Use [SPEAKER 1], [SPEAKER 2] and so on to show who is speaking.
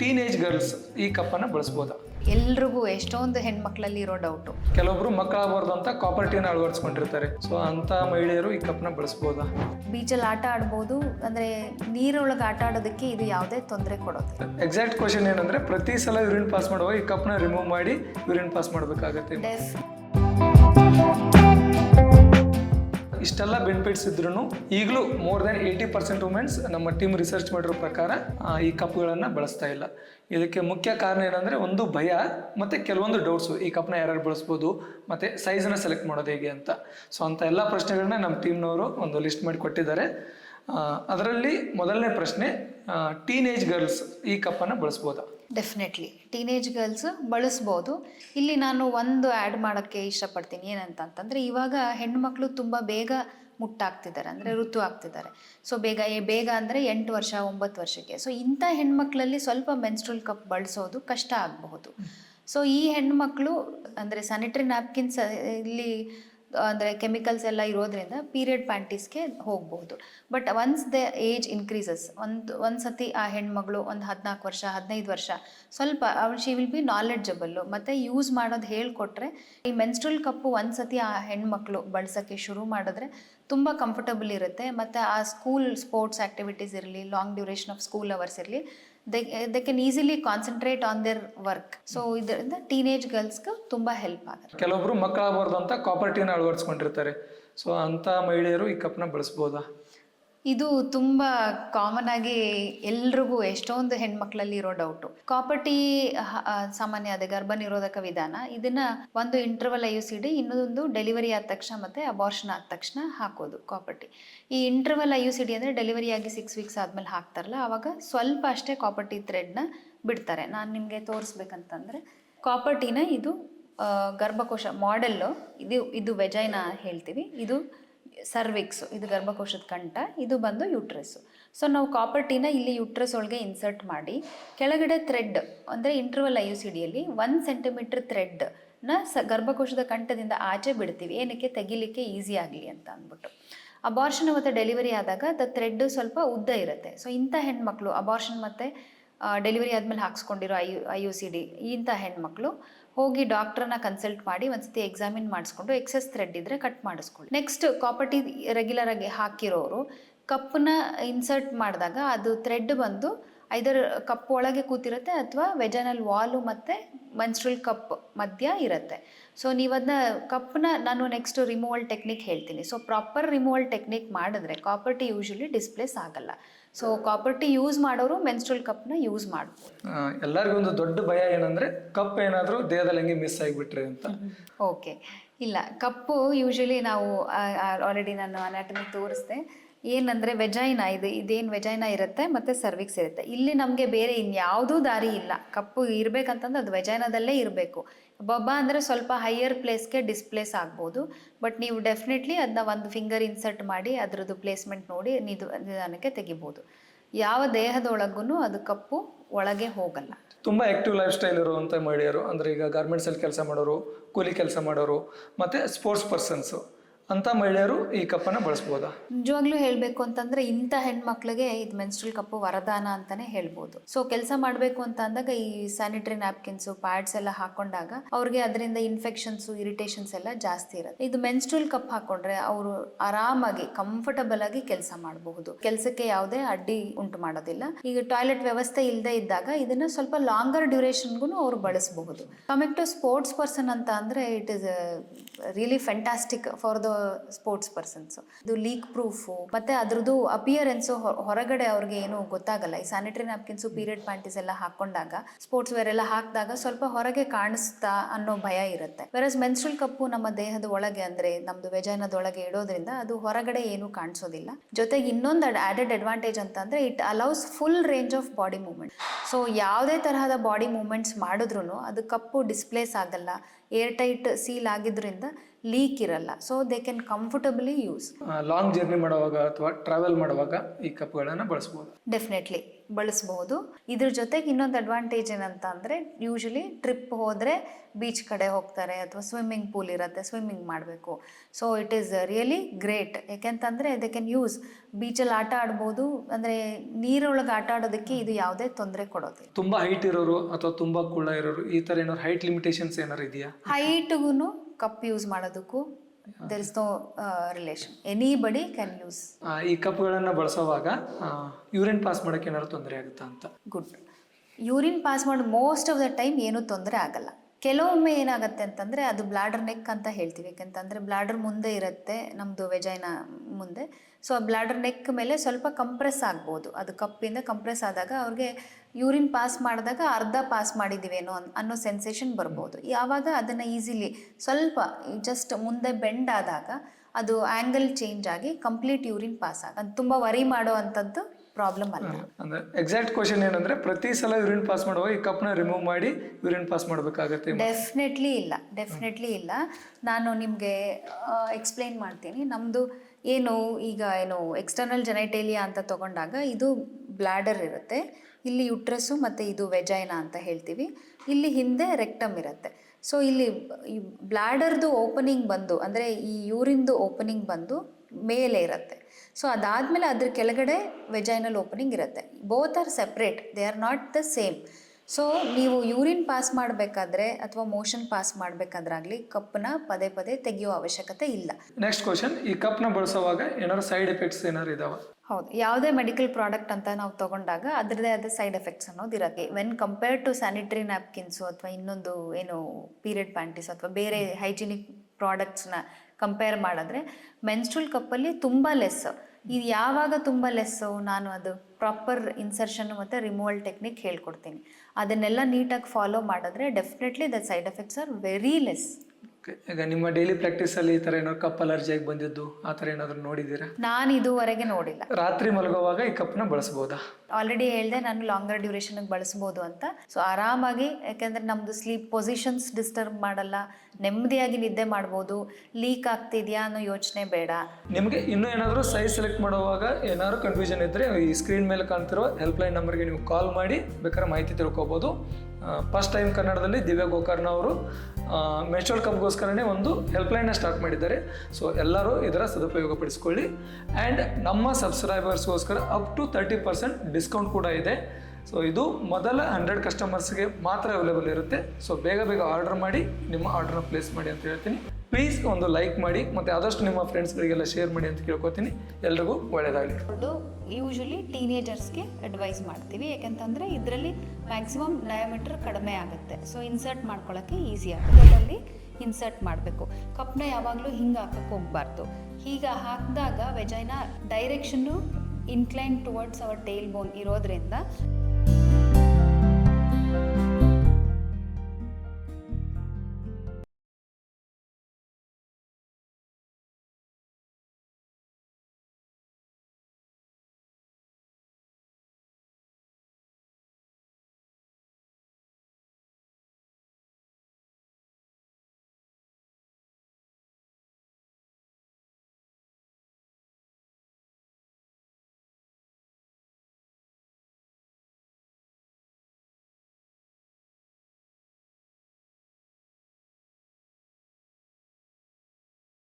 [SPEAKER 1] Teenage girls ಈ ಕಪ್ಪನ್ನು ಬಳಸ್ಬೋದಾ?
[SPEAKER 2] ಎಲ್ರಿಗೂ ಎಷ್ಟೊಂದು ಹೆಣ್ಮಕ್ಳಲ್ಲಿ ಇರೋ ಡೌಟು
[SPEAKER 1] ಕೆಲವೊಬ್ರು ಮಕ್ಕಳಾಗಬಾರ್ದು ಅಂತ ಕಾಪರ್ ಟೀನ ಅಳವಡಿಸ್ಕೊಂಡಿರ್ತಾರೆ. ಸೊ ಅಂತ ಮಹಿಳೆಯರು ಈ ಕಪ್ನ ಬಳಸ್ಬೋದಾ?
[SPEAKER 2] ಬೀಚಲ್ಲಿ ಆಟ ಆಡ್ಬೋದು ಅಂದ್ರೆ ನೀರೊಳಗೆ ಆಟ ಆಡೋದಕ್ಕೆ ಇದು ಯಾವುದೇ ತೊಂದರೆ ಕೊಡೋದು
[SPEAKER 1] ಎಕ್ಸಾಕ್ಟ್ ಕ್ವಶನ್ ಏನಂದ್ರೆ ಪ್ರತಿ ಸಲ ಯೂರಿನ್ ಪಾಸ್ ಮಾಡುವಾಗ ಈ ಕಪ್ನ ರಿಮೂವ್ ಮಾಡಿ ಯೂರಿನ್ ಪಾಸ್ ಮಾಡಬೇಕಾಗತ್ತೆ.
[SPEAKER 2] ಡೆಫ್
[SPEAKER 1] ಇಷ್ಟೆಲ್ಲ ಬೆನಿಫಿಟ್ಸ್ ಇದ್ರೂ ಈಗಲೂ more than eighty percent womens ನಮ್ಮ ಟೀಮ್ ರಿಸರ್ಚ್ ಮಾಡಿರೋ ಪ್ರಕಾರ ಈ ಕಪ್ಗಳನ್ನು ಬಳಸ್ತಾ ಇಲ್ಲ. ಇದಕ್ಕೆ ಮುಖ್ಯ ಕಾರಣ ಏನಂದರೆ ಒಂದು ಭಯ, ಮತ್ತು ಕೆಲವೊಂದು ಡೌಟ್ಸು ಈ ಕಪ್ನ ಯಾರ್ಯಾರು ಬಳಸ್ಬೋದು, ಮತ್ತು ಸೈಜನ್ನ ಸೆಲೆಕ್ಟ್ ಮಾಡೋದು ಹೇಗೆ ಅಂತ. ಸೊ ಅಂಥ ಎಲ್ಲ ಪ್ರಶ್ನೆಗಳನ್ನ ನಮ್ಮ ಟೀಮ್ನವರು ಒಂದು ಲಿಸ್ಟ್ ಮಾಡಿ ಕೊಟ್ಟಿದ್ದಾರೆ. ಅದರಲ್ಲಿ ಮೊದಲನೇ ಪ್ರಶ್ನೆ ಟೀನೇಜ್ ಗರ್ಲ್ಸ್ ಈ ಕಪ್ಪನ್ನು ಬಳಸ್ಬೋದಾ?
[SPEAKER 2] ಡೆಫಿನೆಟ್ಲಿ ಟೀನೇಜ್ ಗರ್ಲ್ಸ್ ಬಳಸ್ಬೋದು. ಇಲ್ಲಿ ನಾನು ಒಂದು ಆ್ಯಡ್ ಮಾಡೋಕ್ಕೆ ಇಷ್ಟಪಡ್ತೀನಿ. ಏನಂತ ಅಂತಂದರೆ ಇವಾಗ ಹೆಣ್ಣುಮಕ್ಕಳು ತುಂಬ ಬೇಗ ಮುಟ್ಟಾಗ್ತಿದ್ದಾರೆ. ಅಂದರೆ ಋತು ಆಗ್ತಿದ್ದಾರೆ. ಸೊ ಬೇಗ ಬೇಗ ಅಂದರೆ ಎಂಟು ವರ್ಷ, ಒಂಬತ್ತು ವರ್ಷಕ್ಕೆ. ಸೊ ಇಂಥ ಹೆಣ್ಮಕ್ಳಲ್ಲಿ ಸ್ವಲ್ಪ ಮೆನ್ಸ್ಟ್ರಲ್ ಕಪ್ ಬಳಸೋದು ಕಷ್ಟ ಆಗಬಹುದು. ಸೊ ಈ ಹೆಣ್ಮಕ್ಳು ಅಂದರೆ ಸ್ಯಾನಿಟರಿ ನ್ಯಾಪ್ಕಿನ್ಸ್ ಇಲ್ಲಿ ಅಂದರೆ ಕೆಮಿಕಲ್ಸ್ ಎಲ್ಲ ಇರೋದ್ರಿಂದ ಪೀರಿಯಡ್ ಪ್ಯಾಂಟೀಸ್ಗೆ ಹೋಗ್ಬೋದು. But once the age increases ಒಂದು ಒಂದು ಸತಿ ಆ ಹೆಣ್ಮಗಳು ಒಂದು ಹದಿನಾಲ್ಕು ವರ್ಷ, ಹದಿನೈದು ವರ್ಷ, ಸ್ವಲ್ಪ ಅವಳು ಶಿ ವಿಲ್ ಬಿ ನಾಲೆಡ್ಜಬಲ್ಲು ಮತ್ತು ಯೂಸ್ ಮಾಡೋದು ಹೇಳಿಕೊಟ್ರೆ ಈ ಮೆನ್ಸ್ಟ್ರಲ್ ಕಪ್ಪು ಒಂದು ಸತಿ ಆ ಹೆಣ್ಮಕ್ಳು ಬಳಸೋಕ್ಕೆ ಶುರು ಮಾಡಿದ್ರೆ ತುಂಬ ಕಂಫರ್ಟಬಲ್ ಇರುತ್ತೆ. ಮತ್ತು ಆ ಸ್ಕೂಲ್ ಸ್ಪೋರ್ಟ್ಸ್ ಆ್ಯಕ್ಟಿವಿಟೀಸ್ ಇರಲಿ long duration of school hours ಇರಲಿ they they can easily concentrate on their work so ಇದರಿಂದ ಟೀನೇಜ್ ಗರ್ಲ್ಸ್ಗೆ ತುಂಬ ಹೆಲ್ಪ್ ಆಗುತ್ತೆ.
[SPEAKER 1] ಕೆಲವೊಬ್ರು ಮಕ್ಕಳಾಗಬಾರ್ದು ಅಂತ ಕಾಪರ್ಟಿನ ಅಳವಡಿಸ್ಕೊಂಡಿರ್ತಾರೆ. ಸೊ ಅಂಥ ಮಹಿಳೆಯರು ಈ ಕಪ್ನ ಬಳಸ್ಬೋದಾ?
[SPEAKER 2] ಇದು ತುಂಬ ಕಾಮನ್ ಆಗಿ ಎಲ್ರಿಗೂ ಎಷ್ಟೊಂದು ಹೆಣ್ಮಕ್ಳಲ್ಲಿ ಇರೋ ಡೌಟು ಕಾಪರ್ಟಿ ಸಾಮಾನ್ಯ ಅದೇ ಗರ್ಭ ನಿರೋಧಕ ವಿಧಾನ. ಇದನ್ನ ಒಂದು interval I U C D ಇನ್ನೊಂದು ಡೆಲಿವರಿ ಆದ ತಕ್ಷಣ ಮತ್ತೆ ಅಬಾರ್ಷನ್ ಆದ ತಕ್ಷಣ ಹಾಕೋದು ಕಾಪರ್ಟಿ ಈ interval I U C D ಅಂದರೆ ಡೆಲಿವರಿ ಆಗಿ ಸಿಕ್ಸ್ ವೀಕ್ಸ್ ಆದಮೇಲೆ ಹಾಕ್ತಾರಲ್ಲ ಆವಾಗ ಸ್ವಲ್ಪ ಅಷ್ಟೇ ಕಾಪರ್ಟಿ ಥ್ರೆಡ್ನ ಬಿಡ್ತಾರೆ. ನಾನು ನಿಮಗೆ ತೋರಿಸ್ಬೇಕಂತಂದರೆ ಕಾಪರ್ಟಿನ ಇದು ಗರ್ಭಕೋಶ ಮಾಡೆಲ್ಲು ಇದು ಇದು ವೆಜೈನ ಹೇಳ್ತೀವಿ. ಇದು ಸರ್ವಿಕ್ಸು ಇದು ಗರ್ಭಕೋಶದ ಕಂಠ, ಇದು ಬಂದು ಯೂಟ್ರಸ್ಸು ಸೊ ನಾವು ಕಾಪರ್ ಟೀನ ಇಲ್ಲಿ ಯೂಟ್ರಸ್ ಒಳಗೆ ಇನ್ಸರ್ಟ್ ಮಾಡಿ, ಕೆಳಗಡೆ ಥ್ರೆಡ್ ಅಂದರೆ ಇಂಟರ್ವಲ್ ಐ ಯು ಸಿ ಡಿಯಲ್ಲಿ ಒನ್ ಸೆಂಟಿಮೀಟ್ರ್ ಥ್ರೆಡ್ನ ಸ, ಗರ್ಭಕೋಶದ ಕಂಠದಿಂದ ಆಚೆ ಬಿಡ್ತೀವಿ. ಏನಕ್ಕೆ? ತೆಗಿಲಿಕ್ಕೆ ಈಸಿ ಆಗಲಿ ಅಂತ ಅಂದ್ಬಿಟ್ಟು. ಅಬಾರ್ಷನ್ ಮತ್ತು ಡೆಲಿವರಿ ಆದಾಗ ದ ಥ್ರೆಡ್ ಸ್ವಲ್ಪ ಉದ್ದ ಇರುತ್ತೆ. ಸೊ ಇಂಥ ಹೆಣ್ಮಕ್ಳು ಅಬಾರ್ಷನ್ ಮತ್ತು ಡೆಲಿವರಿ ಆದಮೇಲೆ ಹಾಕ್ಸ್ಕೊಂಡಿರೋ I U I U C D ಇಂಥ ಹೆಣ್ಮಕ್ಳು ಹೋಗಿ ಡಾಕ್ಟ್ರನ್ನ ಕನ್ಸಲ್ಟ್ ಮಾಡಿ ಒಂದ್ಸತಿ ಎಕ್ಸಾಮಿನ್ ಮಾಡಿಸ್ಕೊಂಡು ಎಕ್ಸಸ್ ಥ್ರೆಡ್ ಇದ್ರೆ ಕಟ್ ಮಾಡಿಸ್ಕೊಳ್ಳಿ. ನೆಕ್ಸ್ಟ್ ಕಾಪರ್ಟಿ ರೆಗ್ಯುಲರ್ ಆಗಿ ಹಾಕಿರೋರು, ಕಪ್ಪನ್ನ ಇನ್ಸರ್ಟ್ ಮಾಡಿದಾಗ ಅದು ಥ್ರೆಡ್ ಬಂದು ಐದರ್ ಕಪ್ ಒಳಗೆ ಕೂತಿರುತ್ತೆ ಅಥವಾ ವೆಜನಲ್ ವಾಲು ಮತ್ತು ಮನ್ಸ್ಟ್ರಲ್ ಕಪ್ ಮಧ್ಯ ಇರುತ್ತೆ. ಸೊ ನೀವು ಅದನ್ನ ಕಪ್ನ ನಾನು ನೆಕ್ಸ್ಟ್ ರಿಮೂವಲ್ ಟೆಕ್ನಿಕ್ ಹೇಳ್ತೀನಿ. ಸೊ ಪ್ರಾಪರ್ ರಿಮೂವಲ್ ಟೆಕ್ನಿಕ್ ಮಾಡಿದ್ರೆ ಕಾಪರ್ಟಿ ಯೂಶಲಿ ಡಿಸ್ಪ್ಲೇಸ್ ಆಗಲ್ಲ. ಸೊ ಕಾಪರ್ಟಿ ಯೂಸ್ ಮಾಡೋರು ಮೆನ್ಸ್ಟ್ರಲ್ ಕಪ್ನ ಯೂಸ್ ಮಾಡ್ಬೋದು.
[SPEAKER 1] ಎಲ್ಲರಿಗೂ ಒಂದು ದೊಡ್ಡ ಭಯ ಏನಂದ್ರೆ ಕಪ್ ಏನಾದರೂ ದೇಹದಲ್ಲಿ ಹಂಗೆ ಮಿಸ್ ಆಗಿಬಿಟ್ರೆ ಅಂತ.
[SPEAKER 2] ಓಕೆ ಇಲ್ಲ ಕಪ್ಪು ಯೂಶಲಿ ನಾವು ಆಲ್ರೆಡಿ ನಾನು ಅನಾಟಮಿ ತೋರಿಸ್ದೆ. ಏನಂದ್ರೆ ವೆಜೈನ ಇದು ಇದೇನು ವೆಜೈನ ಇರುತ್ತೆ ಮತ್ತೆ ಸರ್ವಿಕ್ಸ್ ಇರುತ್ತೆ. ಇಲ್ಲಿ ನಮಗೆ ಬೇರೆ ಇನ್ಯಾವುದೂ ದಾರಿ ಇಲ್ಲ. ಕಪ್ಪು ಇರಬೇಕಂತಂದ್ರೆ ಅದು ವೆಜೈನದಲ್ಲೇ ಇರಬೇಕು. ಬಬ್ಬಾ ಅಂದರೆ ಸ್ವಲ್ಪ ಹೈಯರ್ ಪ್ಲೇಸ್ಗೆ ಡಿಸ್ಪ್ಲೇಸ್ ಆಗ್ಬೋದು. ಬಟ್ ನೀವು ಡೆಫಿನೆಟ್ಲಿ ಅದನ್ನ ಒಂದು ಫಿಂಗರ್ ಇನ್ಸರ್ಟ್ ಮಾಡಿ ಅದರದ್ದು ಪ್ಲೇಸ್ಮೆಂಟ್ ನೋಡಿ ನಿಧು, ನಿಧಾನಕ್ಕೆ ತೆಗಿಬೋದು. ಯಾವ ದೇಹದೊಳಗೂ ಅದು ಕಪ್ಪು ಒಳಗೆ ಹೋಗಲ್ಲ.
[SPEAKER 1] ತುಂಬ ಆ್ಯಕ್ಟಿವ್ ಲೈಫ್ ಸ್ಟೈಲ್ ಇರುವಂಥ ಮಹಿಳೆಯರು, ಅಂದರೆ ಈಗ ಗಾರ್ಮೆಂಟ್ಸಲ್ಲಿ ಕೆಲಸ ಮಾಡೋರು, ಕೂಲಿ ಕೆಲಸ ಮಾಡೋರು, ಮತ್ತು ಸ್ಪೋರ್ಟ್ಸ್ ಪರ್ಸನ್ಸು ಅಂಥ ಮಹಿಳೆಯರು ಈ ಕಪ್ಪನ್ನು ಬಳಸಬಹುದು
[SPEAKER 2] ನಿಜವಾಗ್ಲೂ ಹೇಳಬೇಕು ಅಂತಂದ್ರೆ ಇಂಥ ಹೆಣ್ಮಕ್ಳಿಗೆ ಇದು ಮೆನ್ಸ್ಟ್ರಲ್ ಕಪ್ಪು ವರದಾನ ಅಂತಾನೆ ಹೇಳ್ಬೋದು. ಸೊ ಕೆಲಸ ಮಾಡಬೇಕು ಅಂತ ಅಂದಾಗ ಈ ಸ್ಯಾನಿಟರಿ ನ್ಯಾಪ್ಕಿನ್ಸ್ ಪ್ಯಾಡ್ಸ್ ಎಲ್ಲ ಹಾಕೊಂಡಾಗ ಅವ್ರಿಗೆ ಅದರಿಂದ ಇನ್ಫೆಕ್ಷನ್ಸ್ ಇರಿಟೇಷನ್ಸ್ ಎಲ್ಲ ಜಾಸ್ತಿ ಇರುತ್ತೆ. ಇದು ಮೆನ್ಸ್ಟ್ರಲ್ ಕಪ್ ಹಾಕೊಂಡ್ರೆ ಅವರು ಆರಾಮಾಗಿ ಕಂಫರ್ಟಬಲ್ ಆಗಿ ಕೆಲಸ ಮಾಡಬಹುದು. ಕೆಲಸಕ್ಕೆ ಯಾವುದೇ ಅಡ್ಡಿ ಉಂಟು ಮಾಡೋದಿಲ್ಲ. ಈಗ ಟಾಯ್ಲೆಟ್ ವ್ಯವಸ್ಥೆ ಇಲ್ಲದೆ ಇದ್ದಾಗ ಇದನ್ನ ಸ್ವಲ್ಪ ಲಾಂಗರ್ ಡ್ಯೂರೇಷನ್ಗೂ ಅವ್ರು ಬಳಸಬಹುದು. ಕಮಿಂಗ್ ಟು ಸ್ಪೋರ್ಟ್ಸ್ ಪರ್ಸನ್ ಅಂತ ಅಂದ್ರೆ it is really fantastic for the sports persons ಇದು ಲೀಕ್ ಪ್ರೂಫು ಮತ್ತೆ ಅದ್ರದ್ದು ಅಪಿಯರೆನ್ಸು ಹೊರಗಡೆ ಅವ್ರಿಗೆ ಏನು ಗೊತ್ತಾಗಲ್ಲ. ಈ ಸ್ಯಾನಿಟರಿ ನ್ಯಾಪ್ಕಿನ್ಸು ಪೀರಿಯಡ್ ಪ್ಯಾಂಟೀಸ್ ಎಲ್ಲ ಹಾಕೊಂಡಾಗ ಸ್ಪೋರ್ಟ್ಸ್ ವೇರ್ ಎಲ್ಲ ಹಾಕಿದಾಗ ಸ್ವಲ್ಪ ಹೊರಗೆ ಕಾಣಿಸ್ತಾ ಅನ್ನೋ ಭಯ ಇರುತ್ತೆ. ವೆರಸ್ ಮೆನ್ಸ್ಟ್ರಲ್ ಕಪ್ಪು ನಮ್ಮ ದೇಹದ ಒಳಗೆ ಅಂದ್ರೆ, ನಮ್ದು ವೆಜೈನದೊಳಗೆ ಇಡೋದ್ರಿಂದ ಅದು ಹೊರಗಡೆ ಏನು ಕಾಣಿಸೋದಿಲ್ಲ. ಜೊತೆಗೆ ಇನ್ನೊಂದು ಆಡೆಡ್ ಅಡ್ವಾಂಟೇಜ್ ಅಂತ ಅಂದ್ರೆ it allows full range of body movement so ಯಾವುದೇ ತರಹದ ಬಾಡಿ ಮೂವ್ಮೆಂಟ್ಸ್ ಮಾಡಿದ್ರು ಅದು ಕಪ್ಪು ಡಿಸ್ಪ್ಲೇಸ್ ಆಗಲ್ಲ ಏರ್ ಟೈಟ್ ಸೀಲ್ ಆಗಿದ್ರಿಂದ ಲೀಕ್ ಇರಲ್ಲ. So they can comfortably use
[SPEAKER 1] long journey ಮಾಡುವಾಗ ಅಥವಾ ಟ್ರಾವೆಲ್ ಮಾಡುವಾಗ ಈ ಕಪ್ಗಳನ್ನು ಬಳಸ್ಬೋದು.
[SPEAKER 2] ಡೆಫಿನೆಟ್ಲಿ ಬಳಸ್ಬೋದು. ಇದ್ರ ಜೊತೆಗೆ ಇನ್ನೊಂದು ಅಡ್ವಾಂಟೇಜ್ ಏನಂತ ಅಂದರೆ ಯೂಶಲಿ ಟ್ರಿಪ್ ಹೋದರೆ ಬೀಚ್ ಕಡೆ ಹೋಗ್ತಾರೆ ಅಥವಾ ಸ್ವಿಮ್ಮಿಂಗ್ ಪೂಲ್ ಇರುತ್ತೆ ಸ್ವಿಮ್ಮಿಂಗ್ ಮಾಡಬೇಕು. So it is really great ಯಾಕೆಂತಂದರೆ ದೇ ಕ್ಯಾನ್ ಯೂಸ್ ಬೀಚಲ್ಲಿ ಆಟ ಆಡ್ಬೋದು. ಅಂದರೆ ನೀರೊಳಗೆ ಆಟ ಆಡೋದಕ್ಕೆ ಇದು ಯಾವುದೇ ತೊಂದರೆ ಕೊಡೋದಿಲ್ಲ.
[SPEAKER 1] ತುಂಬ ಹೈಟ್ ಇರೋರು ಅಥವಾ ತುಂಬ ಕುಳ್ಳ ಇರೋರು ಈ ಥರ ಏನಾದ್ರು ಹೈಟ್ ಲಿಮಿಟೇಷನ್ಸ್ ಏನಾರು ಇದೆಯಾ?
[SPEAKER 2] ಹೈಟ್ಗೂ ಕಪ್ ಯೂಸ್ ಮಾಡೋದಕ್ಕೂ. There is no relation anybody can use
[SPEAKER 1] ಈ ಕಪ್ಗಳನ್ನು ಬಳಸೋವಾಗ ಯೂರಿನ್ ಪಾಸ್ ಮಾಡೋಕೆ ಏನಾದ್ರು ತೊಂದರೆ ಆಗುತ್ತಾ ಅಂತ?
[SPEAKER 2] ಗುಡ್ ಯೂರಿನ್ ಪಾಸ್ ಮಾಡಿ ಮೋಸ್ಟ್ ಆಫ್ ದ ಟೈಮ್ ಏನೂ ತೊಂದರೆ ಆಗಲ್ಲ. ಕೆಲವೊಮ್ಮೆ ಏನಾಗುತ್ತೆ ಅಂತಂದರೆ ಅದು ಬ್ಲಾಡರ್ ನೆಕ್ ಅಂತ ಹೇಳ್ತೀವಿ. ಯಾಕೆಂತಂದರೆ ಬ್ಲಾಡರ್ ಮುಂದೆ ಇರುತ್ತೆ ನಮ್ಮದು ವೆಜೈನ ಮುಂದೆ. ಸೊ ಆ ಬ್ಲಾಡರ್ ನೆಕ್ ಮೇಲೆ ಸ್ವಲ್ಪ ಕಂಪ್ರೆಸ್ ಆಗ್ಬೋದು. ಅದು ಕಪ್ಪಿಂದ ಕಂಪ್ರೆಸ್ ಆದಾಗ ಅವ್ರಿಗೆ ಯೂರಿನ್ ಪಾಸ್ ಮಾಡಿದಾಗ ಅರ್ಧ ಪಾಸ್ ಮಾಡಿದ್ದೀವೇನೋ ಅನ್- ಅನ್ನೋ ಸೆನ್ಸೇಷನ್ ಬರ್ಬೋದು. ಯಾವಾಗ ಅದನ್ನು ಈಸಿಲಿ ಸ್ವಲ್ಪ ಜಸ್ಟ್ ಮುಂದೆ ಬೆಂಡ್ ಆದಾಗ ಅದು ಆ್ಯಂಗಲ್ ಚೇಂಜ್ ಆಗಿ ಕಂಪ್ಲೀಟ್ ಯೂರಿನ್ ಪಾಸ್ ಆಗ ಅದು ತುಂಬ ವರಿ ಮಾಡೋ ಅಂಥದ್ದು ಪ್ರಾಬ್ಲಮ್ ಅಲ್ಲ.
[SPEAKER 1] ಅಂದ್ರೆ ಎಕ್ಸಾಕ್ಟ್ ಕ್ವಶನ್ ಏನಂದ್ರೆ ಪ್ರತಿ ಸಲ ಯೂರಿನ್ ಪಾಸ್ ಮಾಡುವಾಗ ಈ ಕಪ್ನ ರಿಮೂವ್ ಮಾಡಿ ಯೂರಿನ್ ಪಾಸ್ ಮಾಡಬೇಕಾಗತ್ತೆ
[SPEAKER 2] ಡೆಫಿನೆಟ್ಲಿ ಇಲ್ಲ ಡೆಫಿನೆಟ್ಲಿ ಇಲ್ಲ. ನಾನು ನಿಮಗೆ ಎಕ್ಸ್ಪ್ಲೈನ್ ಮಾಡ್ತೀನಿ. ನಮ್ಮದು ಏನು ಈಗ ಏನು ಎಕ್ಸ್ಟರ್ನಲ್ ಜೆನೈಟೇಲಿಯಾ ಅಂತ ತಗೊಂಡಾಗ ಇದು ಬ್ಲ್ಯಾಡರ್ ಇರುತ್ತೆ. ಇಲ್ಲಿ ಯುಟ್ರಸ್ಸು ಮತ್ತು ಇದು ವೆಜೈನಾ ಅಂತ ಹೇಳ್ತೀವಿ. ಇಲ್ಲಿ ಹಿಂದೆ ರೆಕ್ಟಮ್ ಇರುತ್ತೆ. ಸೊ ಇಲ್ಲಿ ಈ ಬ್ಲ್ಯಾಡರ್ದು ಓಪನಿಂಗ್ ಬಂದು, ಅಂದರೆ ಈ ಯೂರಿಂದು ಓಪನಿಂಗ್ ಬಂದು ಮೇಲೆ ಇರುತ್ತೆ. ಸೊ ಅದಾದಮೇಲೆ ಅದ್ರ ಕೆಳಗಡೆ ವೆಜೈನಲ್ ಓಪನಿಂಗ್ ಇರುತ್ತೆ. Both are separate they are not the same so ನೀವು ಯೂರಿನ್ ಪಾಸ್ ಮಾಡಬೇಕಾದ್ರೆ ಅಥವಾ ಮೋಷನ್ ಪಾಸ್ ಮಾಡಬೇಕಾದ್ರಾಗಲಿ ಕಪ್ನ ಪದೇ ಪದೇ ತೆಗೆಯೋ ಅವಶ್ಯಕತೆ ಇಲ್ಲ.
[SPEAKER 1] ನೆಕ್ಸ್ಟ್ ಕ್ವಶನ್ ಈ ಕಪ್ನ ಬಳಸುವಾಗ ಏನಾದ್ರು ಸೈಡ್ ಎಫೆಕ್ಟ್ಸ್ ಏನಾದ್ರು ಇದಾವ?
[SPEAKER 2] ಹೌದು. ಯಾವುದೇ ಮೆಡಿಕಲ್ ಪ್ರಾಡಕ್ಟ್ ಅಂತ ನಾವು ತಗೊಂಡಾಗ ಅದರದೇ ಆದ ಸೈಡ್ ಎಫೆಕ್ಟ್ಸ್ ಅನ್ನೋದು ಇರೋಕ್ಕೆ when compare to sanitary napkins ಅಥವಾ ಇನ್ನೊಂದು ಏನು ಪೀರಿಯಡ್ ಪ್ಯಾಂಟೀಸ್ ಅಥವಾ ಬೇರೆ ಹೈಜಿನಿಕ್ ಪ್ರಾಡಕ್ಟ್ಸ್ನ ಕಂಪೇರ್ ಮಾಡಿದ್ರೆ ಮೆನ್ಸ್ಟ್ರಲ್ ಕಪ್ಪಲ್ಲಿ ತುಂಬ ಲೆಸ್ ಇದು ಯಾವಾಗ ತುಂಬ ಲೆಸ್ಸು ನಾನು ಅದು ಪ್ರಾಪರ್ ಇನ್ಸರ್ಷನ್ ಮತ್ತು ರಿಮೂವಲ್ ಟೆಕ್ನಿಕ್ ಹೇಳ್ಕೊಡ್ತೀನಿ. ಅದನ್ನೆಲ್ಲ ನೀಟಾಗಿ ಫಾಲೋ ಮಾಡಿದ್ರೆ definitely the side effects are very less.
[SPEAKER 1] ಈಗ ನಿಮ್ಮ ಡೈಲಿ ಪ್ರಾಕ್ಟೀಸಲ್ಲಿ ಈ ತರ ಏನಾದ್ರು ಕಪ್ ಅಲರ್ಜಿಯಾಗಿ ಬಂದಿದ್ದು ಆ ತರ ಏನಾದ್ರು ನೋಡಿದ್ದೀರಾ?
[SPEAKER 2] ನಾನು ಇದುವರೆಗೆ ನೋಡಿಲ್ಲ.
[SPEAKER 1] ರಾತ್ರಿ ಮಲಗುವಾಗ ಈ ಕಪ್ನ ಬಳಸಬಹುದಾ
[SPEAKER 2] ಆಲ್ರೆಡಿ ಹೇಳಿದೆ ನಾನು ಲಾಂಗರ್ ಡ್ಯೂರೇಷನ್ ಬಳಸಬಹುದು ಅಂತ. ಸೊ ಆರಾಮಾಗಿ ಯಾಕೆಂದ್ರೆ ನಮ್ದು ಸ್ಲೀಪ್ ಪೊಸಿಷನ್ಸ್ ಡಿಸ್ಟರ್ಬ್ ಮಾಡಲ್ಲ. ನೆಮ್ಮದಿಯಾಗಿ ನಿದ್ದೆ ಮಾಡಬಹುದು ಲೀಕ್ ಆಗ್ತಿದ್ಯಾ ಅನ್ನೋ ಯೋಚನೆ ಬೇಡ.
[SPEAKER 1] ನಿಮಗೆ ಇನ್ನೂ ಏನಾದರೂ ಸೈಜ್ ಸೆಲೆಕ್ಟ್ ಮಾಡುವಾಗ ಏನಾದ್ರು ಕನ್ಫ್ಯೂಷನ್ ಇದ್ದರೆ ಈ ಸ್ಕ್ರೀನ್ ಮೇಲೆ ಕಾಣ್ತಿರೋ ನಂಬರ್ ನಂಬರ್ಗೆ ನೀವು ಕಾಲ್ ಮಾಡಿ ಬೇಕಾದ್ರೆ ಮಾಹಿತಿ ತಿಳ್ಕೊಬೋದು. ಫಸ್ಟ್ ಟೈಮ್ ಕನ್ನಡದಲ್ಲಿ ದಿವ್ಯ ಗೋಕರ್ಣ ಅವರು ಮೆಚುವಲ್ ಕಪ್ಗೋಸ್ಕರನೇ ಒಂದು ಹೆಲ್ಪ್ಲೈನ್ನ ಸ್ಟಾರ್ಟ್ ಮಾಡಿದ್ದಾರೆ. ಸೊ ಎಲ್ಲರೂ ಇದರ ಸದುಪಯೋಗ ಪಡಿಸ್ಕೊಳ್ಳಿ ಆ್ಯಂಡ್ ನಮ್ಮ ಸಬ್ಸ್ಕ್ರೈಬರ್ಸ್ಗೋಸ್ಕರ up to thirty percent discount ಕೂಡ ಇದೆ. ಸೊ ಇದು ಮೊದಲ ಹಂಡ್ರೆಡ್ ಕಸ್ಟಮರ್ಸ್ಗೆ ಮಾತ್ರ ಅವೈಲೇಬಲ್ ಇರುತ್ತೆ. ಸೊ ಬೇಗ ಬೇಗ ಆರ್ಡರ್ ಮಾಡಿ, ನಿಮ್ಮ ಆರ್ಡರ್ನ ಪ್ಲೇಸ್ ಮಾಡಿ ಅಂತ ಹೇಳ್ತೀನಿ. ಪ್ಲೀಸ್ ಒಂದು ಲೈಕ್ ಮಾಡಿ ಮತ್ತೆ ಆದಷ್ಟು ನಿಮ್ಮ ಫ್ರೆಂಡ್ಸ್ಗಳಿಗೆಲ್ಲ ಶೇರ್ ಮಾಡಿ ಅಂತ ಕೇಳ್ಕೊತೀನಿ. ಎಲ್ರಿಗೂ ಒಳ್ಳೆಯದಾಗಲಿ
[SPEAKER 2] ಯೂಶಲಿ ಟೀನೇಜರ್ಸ್ಗೆ ಅಡ್ವೈಸ್ ಮಾಡ್ತೀವಿ. ಯಾಕಂತಂದರೆ ಇದರಲ್ಲಿ ಮ್ಯಾಕ್ಸಿಮಮ್ ಡಯಾಮೀಟರ್ ಕಡಿಮೆ ಆಗುತ್ತೆ. ಸೊ ಇನ್ಸರ್ಟ್ ಮಾಡ್ಕೊಳ್ಳೋಕ್ಕೆ ಈಸಿ ಆಗುತ್ತೆ. ಅದರಲ್ಲಿ ಇನ್ಸರ್ಟ್ ಮಾಡಬೇಕು. ಕಪ್ನ ಯಾವಾಗಲೂ ಹಿಂಗೆ ಹಾಕಕ್ಕೆ ಹೋಗಬಾರ್ದು. ಹೀಗೆ ಹಾಕಿದಾಗ vagina direction incline towards our tail bone ಇರೋದ್ರಿಂದ